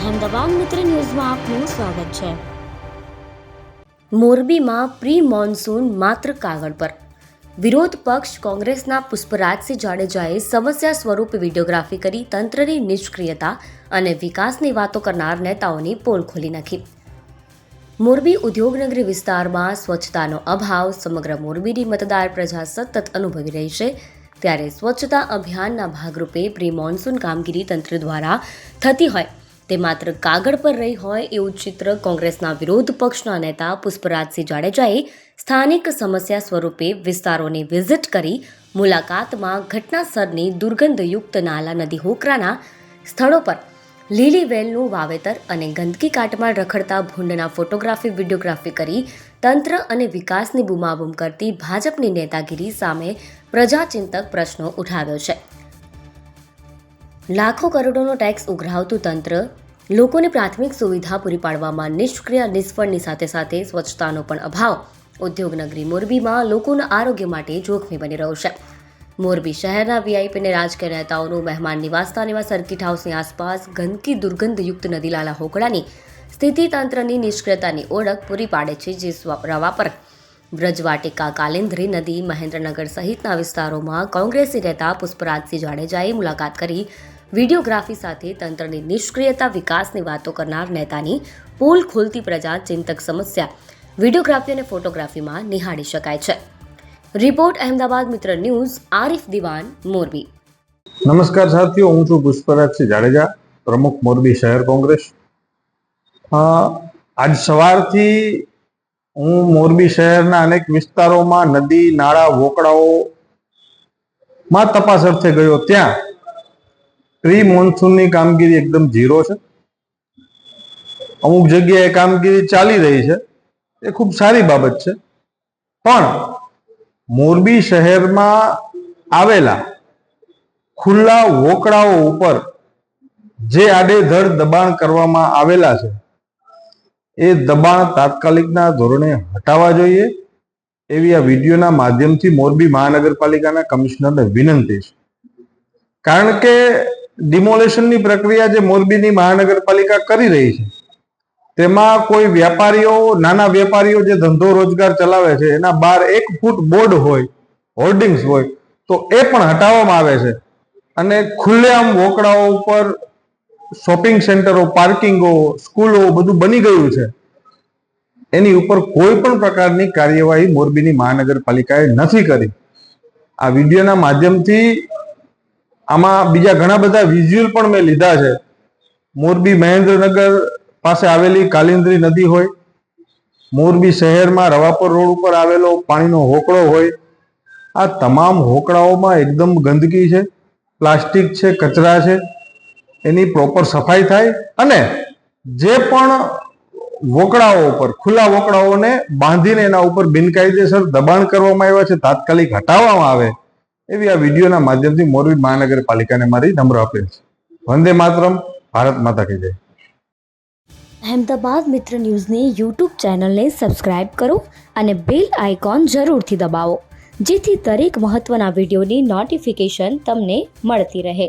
અહેમદાબાદ મિત્ર ન્યૂઝમાં આપનું સ્વાગત છે. મોરબીમાં પ્રી મોન્સૂન માત્ર કાગળ પર. વિરોધ પક્ષ કોંગ્રેસના પુષ્પરાજસિંહ જાડેજાએ સમસ્યા સ્વરૂપે વિડીયોગ્રાફી કરી તંત્રની નિષ્ક્રિયતા અને વિકાસની વાતો કરનાર નેતાઓની પોલ ખોલી નાખી. મોરબી ઉદ્યોગનગરી વિસ્તારમાં સ્વચ્છતાનો અભાવ સમગ્ર મોરબીની મતદાર પ્રજા સતત અનુભવી રહી છે. ત્યારે સ્વચ્છતા અભિયાનના ભાગરૂપે પ્રી મોન્સૂન કામગીરી તંત્ર દ્વારા થતી હોય તે માત્ર કાગળ પર રહી હોય એવું ચિત્ર કોંગ્રેસના વિરોધ પક્ષના નેતા પુષ્પરાજસિંહ જાડેજાએ સ્થાનિક સમસ્યા સ્વરૂપે વિસ્તારોની વિઝિટ કરી મુલાકાતમાં ઘટના સ્થળની દુર્ગંધયુક્ત નાલા નદી હોકરાના સ્થળો પર લીલી વેલનું વાવેતર અને ગંદકી કાટમાં રખડતા ભૂંડના ફોટોગ્રાફી, વિડીયોગ્રાફી કરી તંત્ર અને વિકાસની બૂમાબૂમ કરતી ભાજપની નેતાગીરી સામે પ્રજાચિંતક પ્રશ્નો ઉઠાવ્યો છે. લાખો કરોડોનો ટેક્સ ઉઘરાવતું તંત્ર, લોકોને પ્રાથમિક સુવિધા પૂરી પાડવામાં નિષ્ક્રિય, નિષ્ફળની સાથે સાથે સ્વચ્છતાનો પણ અભાવ. ઉદ્યોગનગરી મોરબીમાં લોકોના આરોગ્ય માટે જોખમી બની રહ્યો છે. મોરબી શહેરના વીઆઈપી અને રાજકીય નેતાઓનું મહેમાન નિવાસસ્થાન એવા સર્કિટ હાઉસની આસપાસ ગંદકી દુર્ગંધયુક્ત નદી લાલા હોકળાની સ્થિતિ તંત્રની નિષ્ક્રિયતાની ઓળખ પૂરી પાડે છે જે રવા પર. વ્રજવાટિકા કાલેન્દ્રી નદી, મહેન્દ્રનગર સહિતના વિસ્તારોમાં કોંગ્રેસી નેતા પુષ્પરાજસિંહ જાડેજાએ મુલાકાત કરી વિડીયોગ્રાફી સાથે તંત્રની નિષ્ક્રિયતા, વિકાસની વાતો કરનાર નેતાની પોલ ખોલતી પ્રજા ચિંતક સમસ્યા વિડીયોગ્રાફી અને ફોટોગ્રાફીમાં નિહાળી શકાય છે. રિપોર્ટ અહેમદાબાદ મિત્ર ન્યૂઝ, આરિફ દિવાન, મોરબી. નમસ્કાર સાથીઓ, હું છું પુષ્પરાજસિંહ જાડેજા, પ્રમુખ મોરબી શહેર કોંગ્રેસ. આજ સવારથી હું મોરબી શહેરના અનેક વિસ્તારોમાં નદી, નાળા વોકડાઓ માં તપાસ અર્થે ગયો ત્યાં. પ્રી મોન્સૂનની કામગીરી એકદમ ઝીરો છે. અમુક જગ્યાએ કામગીરી ચાલી રહી છે. એ ખૂબ સારી બાબત છે. પણ મોરબી શહેરમાં આવેલા ખુલ્લા વોકળાઓ ઉપર જે આડેધડ દબાણ કરવામાં આવેલા છે, એ દબાણ તાત્કાલિકના ધોરણે હટાવવા જોઈએ. એવી આ વિડીયોના માધ્યમથી મોરબી મહાનગરપાલિકાના કમિશનરને વિનંતી છે. કારણ કે ડિમોલેશનની પ્રક્રિયા જે મોરબીની મહાનગરપાલિકા કરી રહી છે, તેમાં કોઈ વ્યાપારીઓ, નાના વેપારીઓ જે ધંધો રોજગાર ચલાવે છે, એના બાર એક ફૂટ બોર્ડ હોય, હોર્ડિંગ્સ હોય, તો એ પણ હટાવવામાં આવે છે. અને ખુલ્લેઆમ વોકડાઓ ઉપર શોપિંગ સેન્ટરો, પાર્કિંગો, સ્કૂલો બધું બની ગયું છે. એની ઉપર કોઈ પણ પ્રકારની કાર્યવાહી મોરબીની મહાનગરપાલિકાએ નથી કરી. આ વિડીયોના માધ્યમથી આમાં બીજા ઘણા બધા વિઝ્યુઅલ પણ મેં લીધા છે. મોરબી મહેન્દ્રનગર પાસે આવેલી કાલિંદ્રી નદી હોય, મોરબી શહેરમાં રવાપર રોડ ઉપર આવેલો પાણીનો હોકળો હોય, આ તમામ હોકળાઓમાં એકદમ ગંદકી છે, પ્લાસ્ટિક છે, કચરા છે, એની પ્રોપર સફાઈ થાય અને જે પણ વોકડાઓ ઉપર, ખુલ્લા વોકડાઓને બાંધીને એના ઉપર બિનકાયદેસર દબાણ કરવામાં આવ્યા છે, તાત્કાલિક હટાવવામાં આવે એવી આ વિડીયોના માધ્યમથી મોરબી મહાનગરપાલિકાને મારી નમ્ર અપીલ છે. વંદે માતરમ, ભારત માતા કી જય. અહેમદાબાદ મિત્ર ન્યૂઝની યુટ્યુબ ચેનલને સબસ્ક્રાઇબ કરો અને બેલ આઇકોન જરૂરથી દબાવો, જેથી દરેક મહત્ત્વના વિડીયોની નોટિફિકેશન તમને મળતી રહે.